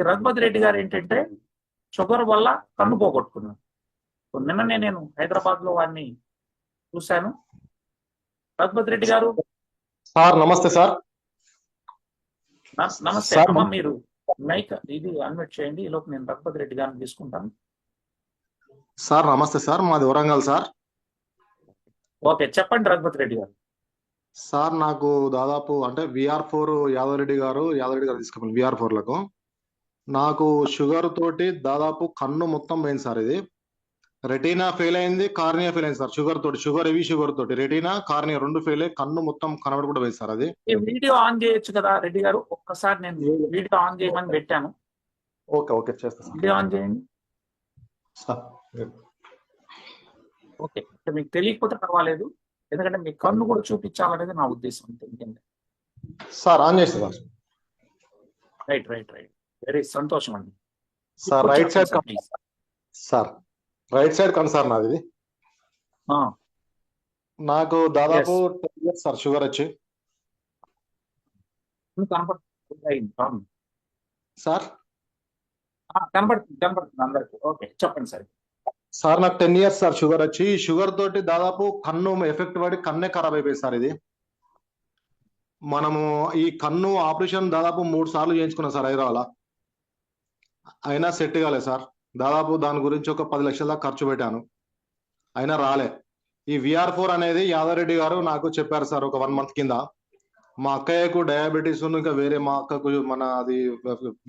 ఈ రఘుపతి రెడ్డి గారు ఏంటంటే షుగర్ వల్ల కన్ను పోగొట్టుకున్నారు. సో నిన్ననే నేను హైదరాబాద్లో వారిని చూశాను. రఘుపతి రెడ్డి గారు? సార్ నమస్తే సార్. నమస్తే. అమ్మ మీరు మైక్ ఇది అన్మిట్ చేయండి. ఈ లోపు నేను రఘుపతి రెడ్డి గారిని తీసుకుంటాను. సార్ నమస్తే సార్. మాది వరంగల్ సార్. ఓకే చెప్పండి రఘుపతి రెడ్డి గారు. సార్ నాకు దాదాపు అంటే విఆర్ ఫోర్ యాదవరెడ్డి గారు యాదవరెడ్డి గారు తీసుకుపోయింది విఆర్లకు నాకు షుగర్ తోటి దాదాపు కన్ను మొత్తం పోయింది సార్ ఇది. రెటీనా ఫెయిల్ అయింది కార్నియా ఫెయిల్ అయింది సార్. షుగర్ తోటి షుగర్ ఇవి షుగర్ తోటి. రెటీనా కార్నియా రెండు ఫెయిల్ అయ్యి కన్ను మొత్తం కనబడి కూడా పోయింది సార్ అది. వీడియో ఆన్ చేయొచ్చు కదా రెడ్డి గారు? ఒక్కసారి నేను వీడియో ఆన్ చేయమని పెట్టాను. Okay okay. చేస్తా సార్. వీడియో ఆన్ చేయండి. Sir okay. మీకు తెలియకపోతే పర్వాలేదు. ఎందుకంటే మీ కన్ను కూడా చూపించాలనేది నా ఉద్దేశం. అంతే సార్ ఆన్ చేస్తా sir. Right right right very సంతోషం అండి. Sir right side sir, right side కన్ సార్ నాది నాకు దాదాపు టెన్ ఇయర్స్ సార్ షుగర్ వచ్చి. సార్? కనపడుతుంది కనపడుతుంది అందరికి. ఓకే చెప్పండి సార్. సార్ నాకు టెన్ ఇయర్స్ సార్ షుగర్ వచ్చి. ఈ షుగర్ తోటి దాదాపు కన్ను ఎఫెక్ట్ పడి కన్నే ఖరాబ్ అయిపోయింది సార్ ఇది. మనము ఈ కన్ను ఆపరేషన్ దాదాపు మూడు సార్లు చేయించుకున్నాం సార్ హైదరాబాద్ అయినా సెట్ కాలేదు సార్. దాదాపు దాని గురించి ఒక పది లక్షల దాకా ఖర్చు పెట్టాను. అయినా రాలే. ఈ విఆర్ ఫోర్ అనేది యాదవరెడ్డి గారు నాకు చెప్పారు సార్ ఒక వన్ మంత్ కింద. మా అక్కయ్యకు డయాబెటీస్ ఇంకా వేరే మా అక్కకు మన అది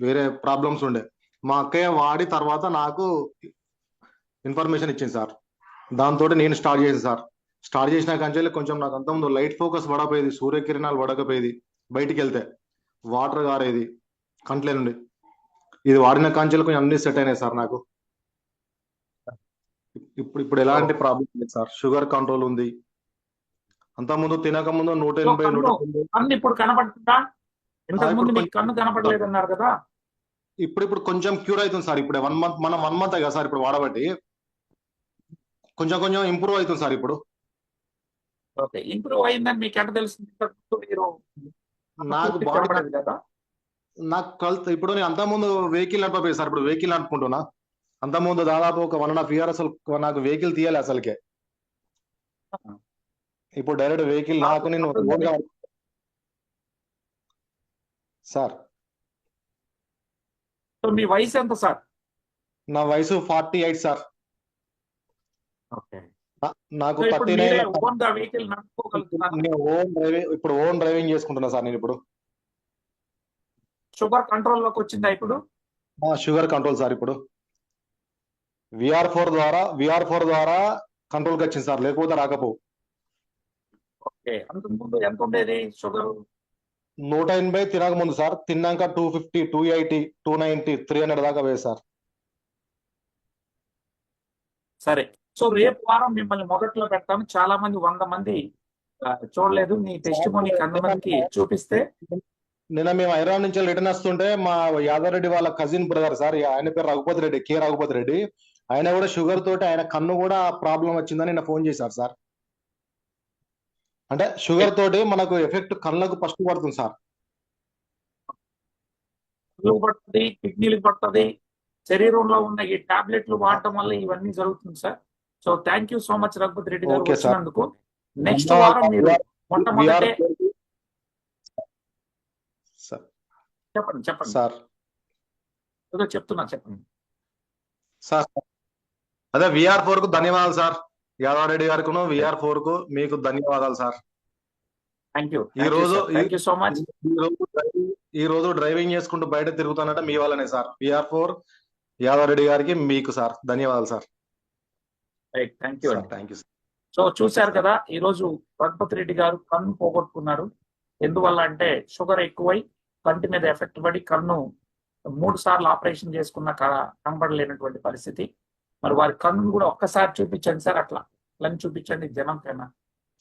వేరే ప్రాబ్లమ్స్ ఉండే. మా అక్కయ్య వాడి తర్వాత నాకు ఇన్ఫర్మేషన్ ఇచ్చింది సార్. దాంతో నేను స్టార్ట్ చేసింది సార్. స్టార్ట్ చేసిన కంచెల్లి కొంచెం నాకు అంత ముందు లైట్ ఫోకస్ పడకపోయేది సూర్యకిరణాలు పడకపోయేది బయటికి వెళ్తే. వాటర్ గారేది కంట్లే నుండి. ఇది వాడిన కంచెలు కొంచెం అన్ని సెట్ అయినాయి సార్ నాకు. ఇప్పుడు ఇప్పుడు ఎలాంటి ప్రాబ్లం లేదు సార్. షుగర్ కంట్రోల్ ఉంది. అంత ముందు తినక ముందు నూట ఎనభై నూట కన్ను ఇప్పుడు కనపడుతుందా? ఇంతకు ముందు ఇప్పుడు మీకు కన్ను కనపడలేదు అన్నారు కదా? ఇప్పుడు ఇప్పుడు కొంచెం క్యూర్ అవుతుంది సార్. ఇప్పుడు వన్ మంత్ మనం వన్ మంత్ కదా సార్ ఇప్పుడు వాడబట్టి. కొంచెం కొంచెం ఇంప్రూవ్ అవుతుంది సార్ ఇప్పుడు. ఓకే ఇంప్రూవ్ అయిందని మీకు ఎంత మీరు నాకు బాడీ కదా? నాకు కల్ ఇప్పుడు నేను అంత ముందు వెహికల్ నడపపోయి సార్. ఇప్పుడు వెహికల్ నడుపుకుంటున్నా. అంత ముందు దాదాపు ఒక వన్ అండ్ హాఫ్ ఇయర్ అసలు నాకు వెహికల్ తీయాలి అసలుకే. ఇప్పుడు డైరెక్ట్ వెహికల్ నాకు నేను సార్. మీ వయసు ఎంత సార్? నా వయసు ఫార్టీ ఎయిట్ సార్. నాకు థర్టీ నేను ఓన్ డ్రైవింగ్ ఇప్పుడు ఓన్ డ్రైవింగ్ చేసుకుంటున్నా సార్ నేను ఇప్పుడు. షుగర్ కంట్రోల్లోకి వచ్చిందా ఇప్పుడు? షుగర్ కంట్రోల్ సార్ ఇప్పుడు. విఆర్ ఫోర్ ద్వారా విఆర్ ఫోర్ ద్వారా కంట్రోల్కి వచ్చింది సార్ లేకపోతే ఓకే ఎంత ఉండేది షుగర్? నూట ఎనభై తినక ముందు సార్ తిన్నాక two fifty two eighty two ninety three hundred దాకా పోయి సార్. సరే సో రేపు వారం మిమ్మల్ని మొదట్లో పెడతాను చాలా మంది వంద మంది చూడలేదు. మీ టెస్ట్ మనీ చూపిస్తే నిన్న మేము హైదరాబాద్ నుంచి రిటర్న్ వస్తుంటే మా యాదవ్ రెడ్డి వాళ్ళ కజిన్ బ్రదర్ సార్ ఆయన పేరు రఘుపతి రెడ్డి కే రఘుపతి రెడ్డి. ఆయన కూడా షుగర్ తోటి ఆయన కన్ను కూడా ప్రాబ్లం వచ్చిందని నిన్న ఫోన్ చేశారు సార్. అంటే షుగర్ తోటి మనకు ఎఫెక్ట్ కళ్ళకు ఫస్ట్ పడుతుంది సార్. పడుతుంది కిడ్నీలకు పడుతుంది శరీరంలో ఉన్న ఈ టాబ్లెట్లు వాడటం వల్ల ఇవన్నీ జరుగుతుంది sir. So thank you so much Raghupati Reddy garu. వచ్చినందుకు. నెక్స్ట్ వారం మీరు మొట్టమొదటే సార్. చెప్పండి చెప్పండి. సార్. ఏదో చెప్తున్నా చెప్పండి. సార్. అదే విఆర్ ఫోర్కు ధన్యవాదాలు సార్. యాదవ్ రెడ్డి గారికి విఆర్ ఫోర్కు మీకు ధన్యవాదాలు సార్. థ్యాంక్ యూ ఈ రోజు సో మచ్ ఈ రోజు డ్రైవింగ్- ఈ రోజు డ్రైవింగ్ చేసుకుంటూ బయట తిరుగుతానంటే మీ వల్లనే sir. VR four Yadav Reddy గారికి మీకు సార్. ధన్యవాదాలు sir. Thank you thank you so చూశారు కదా ఈ రోజు రఘుపతి రెడ్డి గారు కన్ను పోగొట్టుకున్నారు ఎందువల్ల అంటే షుగర్ ఎక్కువై కంటి మీద ఎఫెక్ట్ పడి కన్ను మూడు సార్లు ఆపరేషన్ చేసుకున్న కనబడలేనటువంటి పరిస్థితి. మరి వారి కన్ను కూడా ఒక్కసారి చూపించండి సార్ అట్లా. అట్లా చూపించండి జనం కన్నా.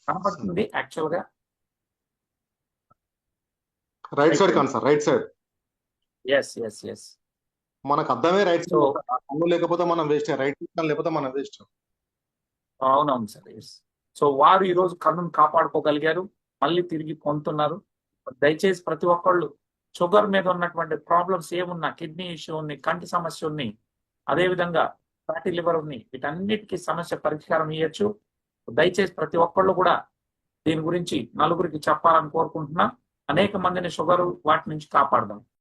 కనబడుతుంది యాక్చువల్గా రైట్ సైడ్ కాదు sir right side. Yes yes yes మనకు అర్థమే రైట్ సైడ్ కన్ను లేకపోతే మనం వేస్ట్ రైట్ లేకపోతే మనం వేస్ట్ అవునవును సార్ ఎస్ సో వారు ఈ రోజు కన్నును కాపాడుకోగలిగారు. మళ్ళీ తిరిగి పొందుతున్నారు దయచేసి ప్రతి ఒక్కళ్ళు షుగర్ మీద ఉన్నటువంటి ప్రాబ్లమ్స్ ఏమున్నా కిడ్నీ ఇష్యూ ఉంది కంటి సమస్య ఉంది అదేవిధంగా ఫ్యాటీ లివర్ ఉంది వీటన్నిటికీ సమస్య పరిష్కారం ఇవ్వచ్చు దయచేసి ప్రతి ఒక్కళ్ళు కూడా దీని గురించి నలుగురికి చెప్పాలని కోరుకుంటున్నా. అనేక మందిని షుగర్ వాటి నుంచి కాపాడదాం.